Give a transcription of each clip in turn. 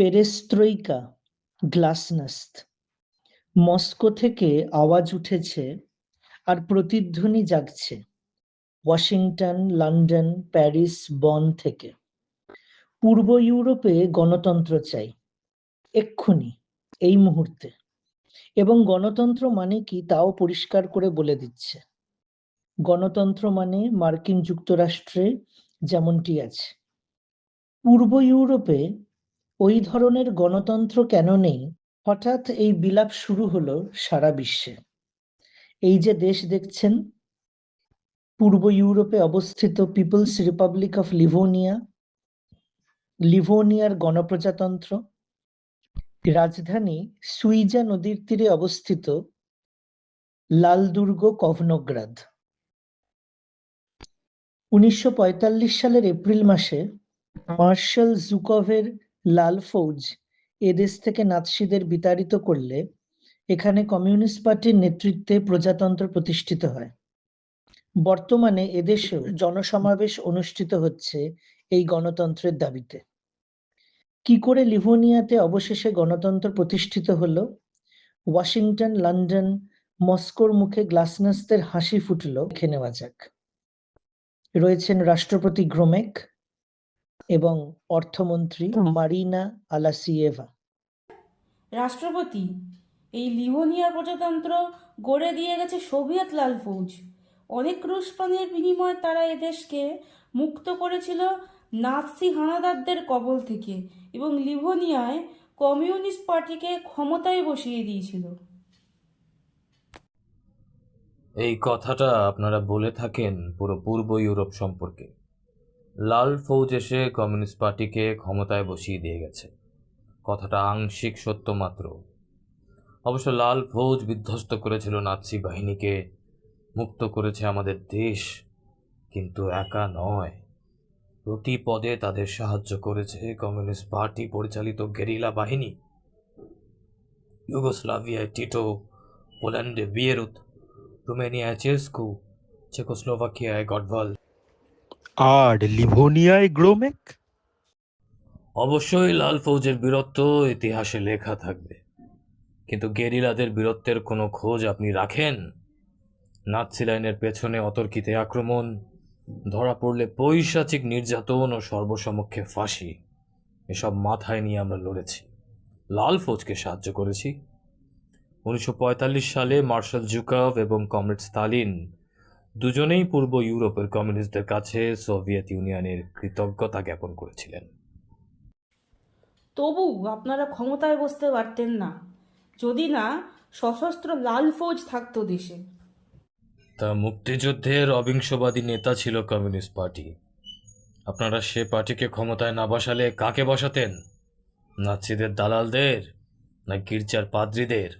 পেরেস্ত্রইকা গ্লাসনাস্ত। Moscow থেকে আওয়াজ উঠেছে আর প্রতিধ্বনি জাগছে। ওয়াশিংটন, লন্ডন, প্যারিস, বন থেকে। পূর্ব ইউরোপে গণতন্ত্র চাই। এক্ষুনি, এই মুহূর্তে। এবং গণতন্ত্র মানে কি তাও পরিষ্কার করে বলে দিচ্ছে। গণতন্ত্র মানে মার্কিন যুক্তরাষ্ট্রে যেমনটি আছে। পূর্ব ইউরোপে ওই ধরনের গণতন্ত্র কেন নেই? হঠাৎ এই বিলাপ শুরু হলো সারা বিশ্বে। এই যে দেশ দেখছেন, পূর্ব ইউরোপে অবস্থিত পিপলস রিপাবলিক অফ লিভোনিয়া, লিভোনিয়ার গণপ্রজাতন্ত্র, রাজধানী সুইজা নদীর তীরে অবস্থিত লাল দুর্গ কভনগ্রাদ। উনিশশো সালের এপ্রিল মাসে মার্শাল জুকভের লাল ফৌজ এদেশ থেকে নাৎসিদের বিতাড়িত করলে এখানে কমিউনিস্ট পার্টির নেতৃত্বে প্রজাতন্ত্র প্রতিষ্ঠিত হয়। বর্তমানে এদেশেও জনসমাবেশ অনুষ্ঠিত হচ্ছে এই গণতন্ত্রের দাবিতে। কি করে লিভোনিয়াতে অবশেষে গণতন্ত্র প্রতিষ্ঠিত হলো? ওয়াশিংটন, লন্ডন, মস্কোর মুখে গ্লাসনাস্তের হাসি ফুটলো। দেখে নেওয়া যাক। রয়েছেন রাষ্ট্রপতি গ্রোমেক এবং অর্থমন্ত্রী মারিনা আলাসিয়েভা। রাষ্ট্রপতি এই লিভোনিয়ার প্রজাতন্ত্র গড়ে দিয়ে গেছে সোভিয়েত লাল ফৌজ। অনেক রুশ প্রাণের বিনিময়ে তারা এদেশকে মুক্ত করেছিল নাৎসি হানাদারদের কবল থেকে এবং লিভোনিয়ায় কমিউনিস্ট পার্টিকে ক্ষমতায় বসিয়ে দিয়েছিল। এই কথাটা আপনারা বলে থাকেন পুরো পূর্ব ইউরোপ সম্পর্কে। লাল ফৌজ এসে কমিউনিস্ট পার্টিকে ক্ষমতায় বসিয়ে দিয়ে গেছে। কথাটা আংশিক সত্য মাত্র। অবশ্য লাল ফৌজ বিধ্বস্ত করেছিল নাৎসি বাহিনীকে, মুক্ত করেছে আমাদের দেশ, কিন্তু একা নয়। প্রতি পদে তাদের সাহায্য করেছে কমিউনিস্ট পার্টি পরিচালিত গেরিলা বাহিনী। ইউগোস্লাভিয়ায় টিটো, পোল্যান্ডে বিয়েরুত, রুমেনিয়ায় চেস্কু, চেকোস্লোভাকিয়ায় গডভাল। আর লিভোনিয়ায় গ্রোমেক? অবশ্যই লাল ফৌজের বীরত্ব ইতিহাসে লেখা থাকবে। কিন্তু গেরিলাদের বীরত্বের কোনো খোঁজ আপনি রাখেন? নাৎসি লাইনের পেছনে অতর্কিতে আক্রমণ, ধরা পড়লে পৈশাচিক নির্যাতন ও সর্বসমক্ষে ফাঁসি, এসব মাথায় নিয়ে আমরা লড়েছি। লাল ফৌজকে সাহায্য করেছি। উনিশশো পঁয়তাল্লিশ সালে মার্শাল জুকাভ এবং কমরেড স্তালিন দুজনেই পূর্ব ইউরোপের কমিউনিস্টদের কাছে সোভিয়েত ইউনিয়নের কৃতজ্ঞতা জ্ঞাপন করেছিলেন। তবু আপনারা ক্ষমতায় বসতে পারতেন না। যদি না সশস্ত্র লাল ফৌজ থাকতো দেশে। তা মুক্তিযুদ্ধের অবিংশবাদী নেতা ছিল কমিউনিস্ট পার্টি। আপনারা সে পার্টিকে ক্ষমতায় না বসালে কাকে বসাতেন? নাৎসিদের দালালদের না গির্জার পাদ্রীদের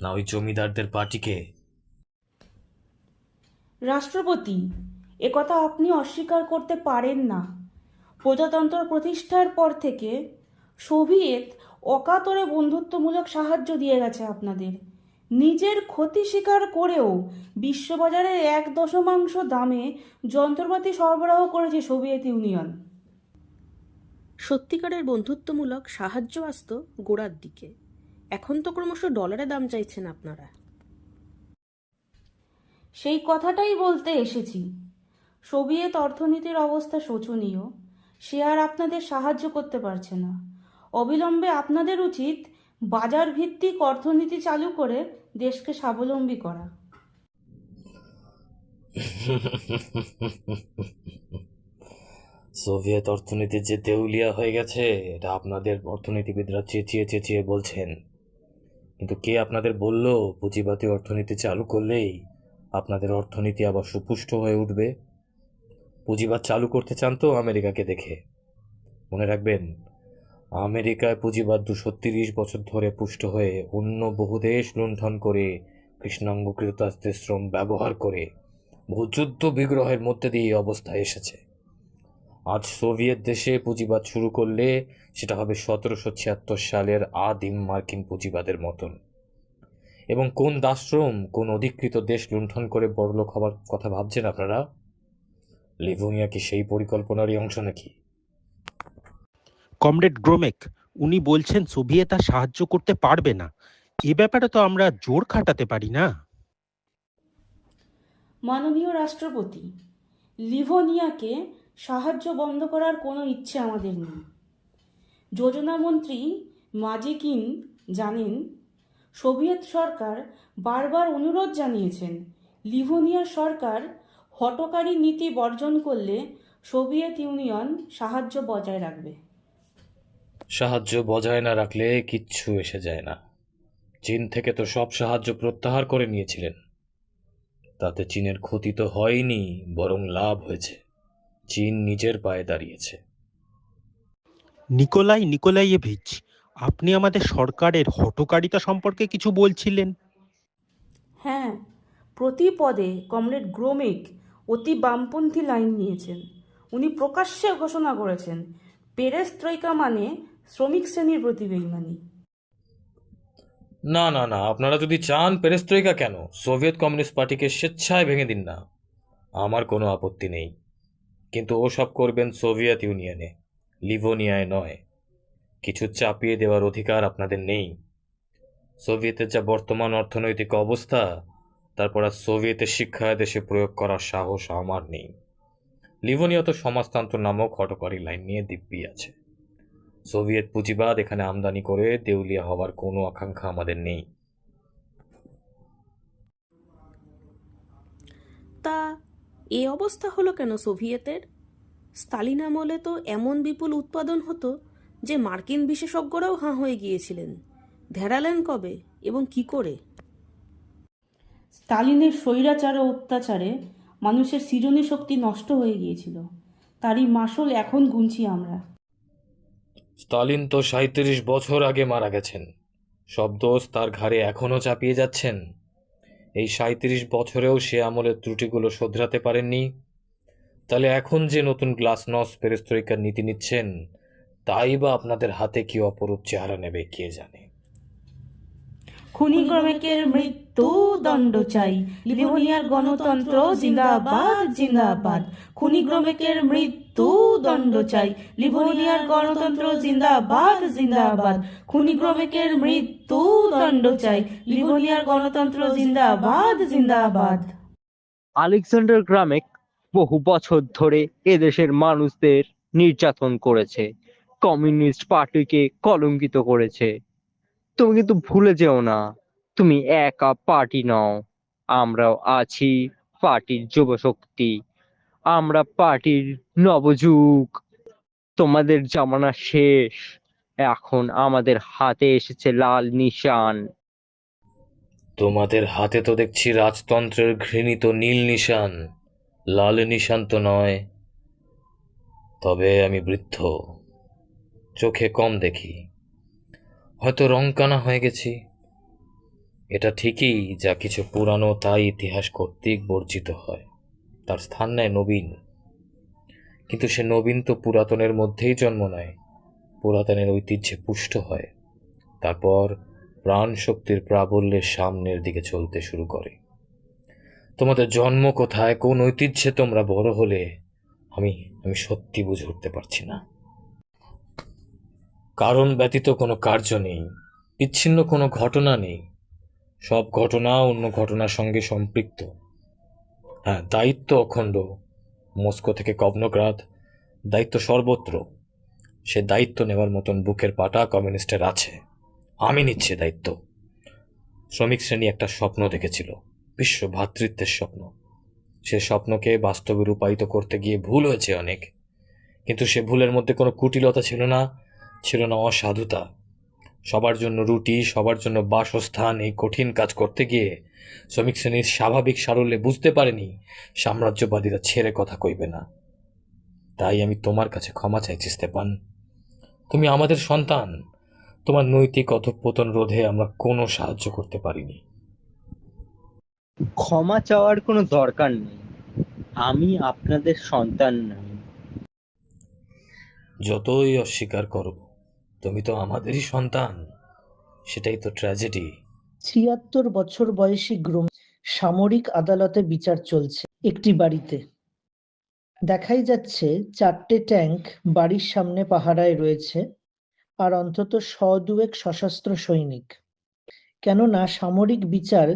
না ওই জমিদারদের পার্টিকে? রাষ্ট্রপতি একথা আপনি অস্বীকার করতে পারেন না। প্রজাতন্ত্র প্রতিষ্ঠার পর থেকে সোভিয়েত অকাতরে বন্ধুত্বমূলক সাহায্য দিয়ে গেছে আপনাদের। নিজের ক্ষতি স্বীকার করেও বিশ্ববাজারে এক দশমাংশ দামে যন্ত্রপাতি সরবরাহ করেছে সোভিয়েত ইউনিয়ন। সত্যিকারের বন্ধুত্বমূলক সাহায্য আসত গোড়ার দিকে। এখন তো ক্রমশ ডলারে দাম চাইছেন আপনারা। সেই কথাটাই বলতে এসেছি। সোভিয়েত অর্থনীতির অবস্থা শোচনীয়। সে আর আপনাদের সাহায্য করতে পারছে না। অবিলম্বে আপনাদের উচিত বাজার ভিত্তিক অর্থনীতি চালু করে দেশকে স্বাবলম্বী করা। সোভিয়েত অর্থনীতি যে দেউলিয়া হয়ে গেছে, এটা আপনাদের অর্থনীতিবিদরা চেঁচিয়ে চেঁচিয়ে বলছেন। কিন্তু কে আপনাদের বলল, পুঁজিবাদী অর্থনীতি চালু করলেই আপনাদের অর্থনীতি আবার সুপুষ্ট হয়ে উঠবে। পুঁজিবাদ চালু করতে চান তো আমেরিকাকে দেখে। মনে রাখবেন, আমেরিকায় পুঁজিবাদ দুশো তিরিশ বছর ধরে পুষ্ট হয়ে অন্য বহু দেশ লুণ্ঠন করে কৃষ্ণাঙ্গ কৃতাস্ত্রের শ্রম ব্যবহার করে বহু যুদ্ধ বিগ্রহের মধ্যে দিয়ে এই অবস্থায় এসেছে। আজ সোভিয়েত দেশে পুঁজিবাদ শুরু করলে সেটা হবে সতেরোশো ছিয়াত্তর সালের আদিম মার্কিন পুঁজিবাদের মতন। এবং কোন দাশ্রম কোন অধিকৃত দেশ লুণ্ঠন করে বড়লোক হবার কথা ভাবছেন আপনারা? লিভোনিয়া কি সেই পরিকল্পনারই অংশ নাকি? কমরেড গ্রোমেক উনি বলছেন সোভিয়েত আর সাহায্য করতে পারবে না। এ ব্যাপারে তো আমরা জোর খাটাতে পারি না। মাননীয় রাষ্ট্রপতি লিভোনিয়াকে সাহায্য বন্ধ করার কোনো ইচ্ছে আমাদের নেই। যোজনা মন্ত্রী মাজিকিন জানেন সোভিয়েত সরকার বারবার অনুরোধ জানিয়েছেন লিভোনিয়ার সরকার হটকারী নীতি বর্জন করলে সোভিয়েত ইউনিয়ন সাহায্য বজায় রাখবে। সাহায্য বজায় না রাখলে কিচ্ছু এসে যায় না। চীন থেকে তো সব সাহায্য প্রত্যাহার করে নিয়েছিলেন। তাতে চীনের ক্ষতি তো হয়নি বরং লাভ হয়েছে। চীন নিজের পায়ে দাঁড়িয়েছে। নিকোলাই নিকোলাইয়েভিচ আপনি আমাদের সরকারের হটকারিতা সম্পর্কে কিছু বলছিলেন? হ্যাঁ প্রতি পদে কমরেড গ্রোমেক অতি বামপন্থী লাইন নিয়েছেন। উনি প্রকাশ্যে ঘোষণা করেছেন পেরেস্ত্রৈকা মানে শ্রমিক শ্রেণির প্রতি বেইমানি না না না আপনারা যদি চান পেরেস্ত্রইকা কেন সোভিয়েত কমিউনিস্ট পার্টিকে স্বেচ্ছায় ভেঙে দিন না। আমার কোনো আপত্তি নেই। কিন্তু ও সব করবেন সোভিয়েত ইউনিয়নে লিভোনিয়ায় নয়। কিছু চাপিয়ে দেওয়ার অধিকার আপনাদের নেই। সোভিয়েতের যা বর্তমান অর্থনৈতিক অবস্থা, তারপর আর সোভিয়েতের শিক্ষা দেশে প্রয়োগ করার সাহস আমার নেই। লিভোনিয়া তো সমাজতন্ত্র নামক হটকারী লাইন নিয়ে দিব্যি আছে। সোভিয়েত পুঁজিবাদ এখানে আমদানি করে দেউলিয়া হওয়ার কোনো আকাঙ্ক্ষা আমাদের নেই। তা, এ অবস্থা হলো কেন সোভিয়েতের? স্তালিন আমলে তো এমন বিপুল উৎপাদন হতো যে মার্কিন বিশেষজ্ঞরাও হাঁ হয়ে গিয়েছিলেন। ধেরালেন কবে এবং কি করে? স্টালিনের স্বৈরাচার ও অত্যাচারে মানুষের সৃজনী শক্তি নষ্ট হয়ে গিয়েছিল। তারই মাসল এখন গুনছি আমরা। স্টালিন তো সাঁত্রিশ বছর আগে মারা গেছেন। সব দোষ তার ঘাড়ে এখনও চাপিয়ে যাচ্ছেন। এই সাঁত্রিশ বছরেও সে আমলের ত্রুটিগুলো শোধরাতে পারেননি। তাহলে এখন যে নতুন গ্লাস নস পেরেস্তরিকার নীতি নিচ্ছেন তাই বা আপনাদের হাতে কি অপরূপ চেহারা নেবে কে জানে? খুনি ক্রমিকের মৃত্যু দণ্ড চাই। লিভোনিয়ার গণতন্ত্র জিন্দাবাদ জিন্দাবাদ। খুনি ক্রমিকের মৃত্যু দণ্ড চাই। লিভোনিয়ার গণতন্ত্র জিন্দাবাদ জিন্দাবাদ। খুনি ক্রমিকের মৃত্যু দণ্ড চাই। লিভোনিয়ার গণতন্ত্র জিন্দাবাদ জিন্দাবাদ। আলেকজান্ডার গ্রামেক বহু বছর ধরে এদেশের মানুষদের নির্যাতন করেছে। কমিউনিস্ট পার্টিকে কলঙ্কিত করেছে। তুমি কিন্তু ভুলে যেও না, তুমি একা পার্টি নও। আমরাও আছি পার্টির যুব শক্তি আমরা পার্টির নবযুগ। তোমাদের জামানা শেষ। এখন আমাদের হাতে এসেছে লাল নিশান। তোমাদের হাতে তো দেখছি রাজতন্ত্রের ঘৃণিত নীল নিশান। লাল নিশান তো নয়। তবে আমি বৃদ্ধ। চোখে কম দেখি। হয়তো রংকানা হয়ে গেছি। এটা ঠিকই যা কিছু পুরানো তাই ইতিহাস কর্তৃক বর্জিত হয়। তার স্থান নেয় নবীন। কিন্তু সে নবীন তো পুরাতনের মধ্যেই জন্ম নেয়। পুরাতনের ঐতিহ্যে পুষ্ট হয়। তারপর প্রাণ শক্তির প্রাবল্যের সামনের দিকে চলতে শুরু করে। তোমাদের জন্ম কোথায়, কোন ঐতিহ্যে তোমরা বড় হলে, আমি আমি সত্যি বুঝে উঠতে পারছি না। কারণ ব্যতীত কোনো কার্য নেই, বিচ্ছিন্ন কোনো ঘটনা নেই, সব ঘটনা অন্য ঘটনার সঙ্গে সম্পৃক্ত। হ্যাঁ দায়িত্ব অখণ্ড, মস্কো থেকে কবনগ্রাদ, দায়িত্ব সর্বত্র। সে দায়িত্ব নেওয়ার মতন বুকের পাটা কমিউনিস্টের আছে। আমি নিচ্ছি দায়িত্ব। শ্রমিক শ্রেণি একটা স্বপ্ন দেখেছিল, বিশ্ব ভ্রাতৃত্বের স্বপ্ন। সে স্বপ্নকে বাস্তবে রূপায়িত করতে গিয়ে ভুল হয়েছে অনেক, কিন্তু সে ভুলের মধ্যে কোনো কুটিলতা ছিল না ছিল না অসাধুতা সবার জন্য রুটি সবার জন্য বাসস্থান এই কঠিন কাজ করতে গিয়ে শ্রমিক শ্রেণির স্বাভাবিক সারল্যে বুঝতে পারেনি সাম্রাজ্যবাদীরা ছেড়ে কথা কইবে না। তাই আমি তোমার কাছে ক্ষমা চাইছি স্তেপান তুমি আমাদের সন্তান। তোমার নৈতিক অধঃপতন রোধে আমরা কোনো সাহায্য করতে পারিনি। ক্ষমা চাওয়ার কোনো দরকার নেই। আমি আপনাদের সন্তান নই। যতই অস্বীকার করো তুমি তো আমাদেরই সন্তান। সেটাই তো ট্র্যাজেডি ছিয়াত্তর বছর বয়সী গ্রোম সামরিক আদালতে বিচার চলছে একটি বাড়িতে। দেখাই যাচ্ছে চারটে ট্যাঙ্ক বাড়ির সামনে পাহারায় রয়েছে আর অন্তত শ দুয়েক সশস্ত্র সৈনিক। কেননা সামরিক বিচার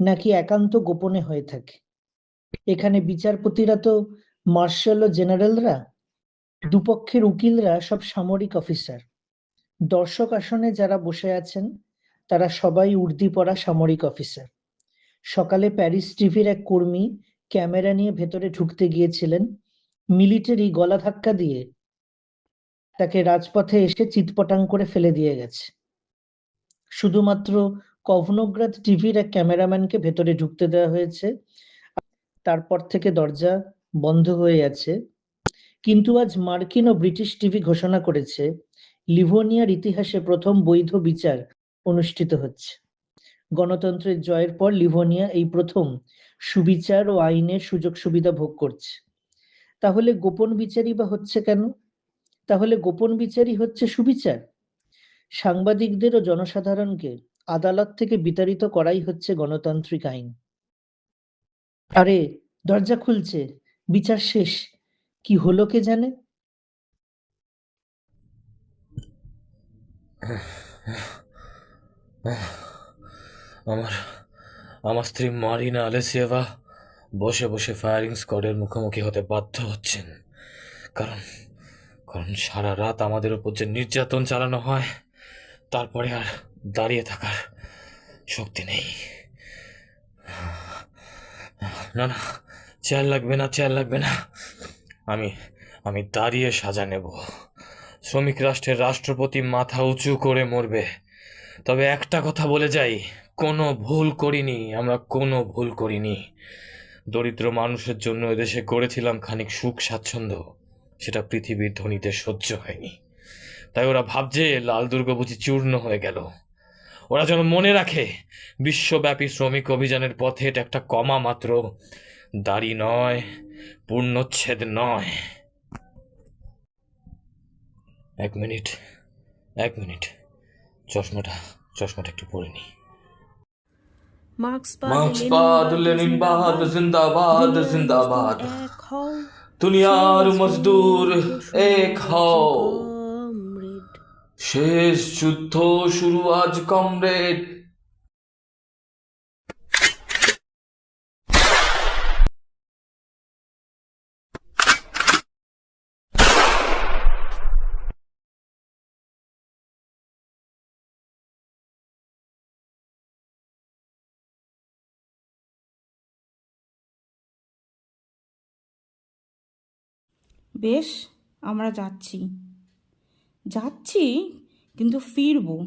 নাকি একান্ত গোপনে হয়ে থাকে। এখানে বিচারপতিরা তো মার্শাল ও জেনারেলরা, দুপক্ষের উকিলরা সব সামরিক অফিসার। দর্শক আসনে যারা বসে আছেন, তারা সবাই উর্দি পরা সামরিক অফিসার। সকালে প্যারিস টিভির এক কর্মী ক্যামেরা নিয়ে ভেতরে ঢুকতে গিয়েছিলেন। মিলিটারি গলা ধাক্কা দিয়ে তাকে রাজপথে এসে চিৎপটাং করে ফেলে দিয়ে গেছে। শুধুমাত্র কভনগ্রাদ টিভির এক ক্যামেরাম্যানকে ভেতরে ঢুকতে দেওয়া হয়েছে। তারপর থেকে দরজা বন্ধ হয়ে আছে। কিন্তু আজ মার্কিন ও ব্রিটিশ টিভি ঘোষণা করেছে লিভোনিয়ার ইতিহাসে প্রথম বৈধ বিচার অনুষ্ঠিত হচ্ছে। গণতন্ত্রের জয়ের পর লিভোনিয়া এই প্রথম সুবিচার ও আইনের সুযোগ সুবিধা ভোগ করছে। তাহলে গোপন বিচারই বা হচ্ছে কেন? তাহলে গোপন বিচারই হচ্ছে সুবিচার। সাংবাদিকদের ও জনসাধারণকে আদালত থেকে বিতাড়িত করাই হচ্ছে গণতান্ত্রিক আইন। আরে, দরজা খুলছে, বিচার শেষ। কি হলো কে জানে? আমার আমার স্ত্রী মারিনা আলেসিয়েভা বসে বসে ফায়ারিং স্কোয়াডের মুখোমুখি হতে বাধ্য হচ্ছেন। কারণ কারণ সারা রাত আমাদের উপর যে নির্যাতন চালানো হয়, তারপরে আর দাঁড়িয়ে থাকার শক্তি নেই। না না চেয়ার লাগবে না চেয়ার লাগবে না। আমি আমি দাঁড়িয়ে সাজা নেব। শ্রমিক রাষ্ট্রের রাষ্ট্রপতি মাথা উঁচু করে মরবে। তবে একটা কথা বলে যাই, কোনো ভুল করিনি, আমরা কোনো ভুল করিনি। দরিদ্র মানুষের জন্য এদেশে গড়েছিলাম খানিক সুখ স্বাচ্ছন্দ্য, সেটা পৃথিবীর ধনীদের সহ্য হয়নি। তাই ওরা ভাবছে লাল দুর্গ বুঝি চূর্ণ হয়ে গেল। ওরা যেন মনে রাখে, বিশ্বব্যাপী শ্রমিক অভিযানের পথে এটা একটা কমা মাত্র। দাড়ি নয়, পূর্ণচ্ছেদ নয়। এক মিনিট এক মিনিট। চশমাটা চশমাটা একটু পরে নি। মার্ক্সবাদ মার্ক্সবাদ, লেনিনবাদ, জিন্দাবাদ, জিন্দাবাদ। দুনিয়ার মজদুর এক হও। শেষ যুদ্ধ শুরু আজ কমরেড। বেশ আমরা যাচ্ছি। যাচ্ছি কিন্তু ফিরবো।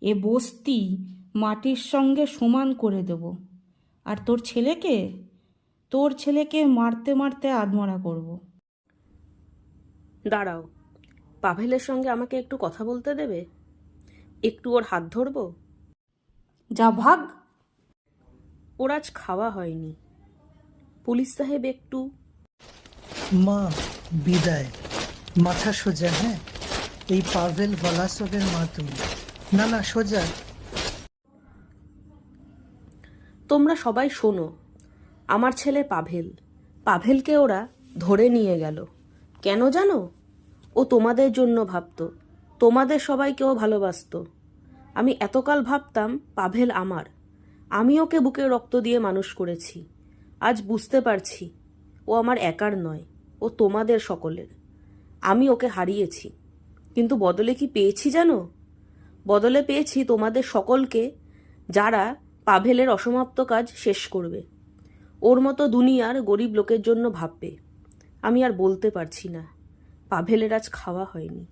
এ বস্তি মাটির সঙ্গে সমান করে দেব। আর তোর ছেলেকে? তোর ছেলেকে মারতে মারতে আদমরা করব। দাঁড়াও পাভেলের সঙ্গে আমাকে একটু কথা বলতে দেবে? একটু ওর হাত ধরবো? যা ভাগ। ওর আজ খাওয়া হয়নি। পুলিশ সাহেব একটু মা, বিদায়। মাথা সোজা হ্যাঁ? এই পাভেল ভলাসবের মা তুমি। না না, সোজা। তোমরা সবাই শোনো, আমার ছেলে পাভেল। পাভেলকে ওরা ধরে নিয়ে গেল। কেন জানো? ও তোমাদের জন্য ভাবতো। তোমাদের সবাইকে ও ভালোবাসতো। আমি এতকাল ভাবতাম পাভেল আমার। আমি ওকে বুকে রক্ত দিয়ে মানুষ করেছি। আজ বুঝতে পারছি, ও আমার একার নয়। ও তোমাদের সকলের। আমি ওকে হারিয়েছি। কিন্তু বদলে কি পেয়েছি জানো? বদলে পেয়েছি তোমাদের সকলকে যারা পাভেলের অসমাপ্ত কাজ শেষ করবে। ওর মতো দুনিয়ার গরিব লোকের জন্য ভাববে। আমি আর বলতে পারছি না। পাভেলের আজ খাওয়া হয়নি।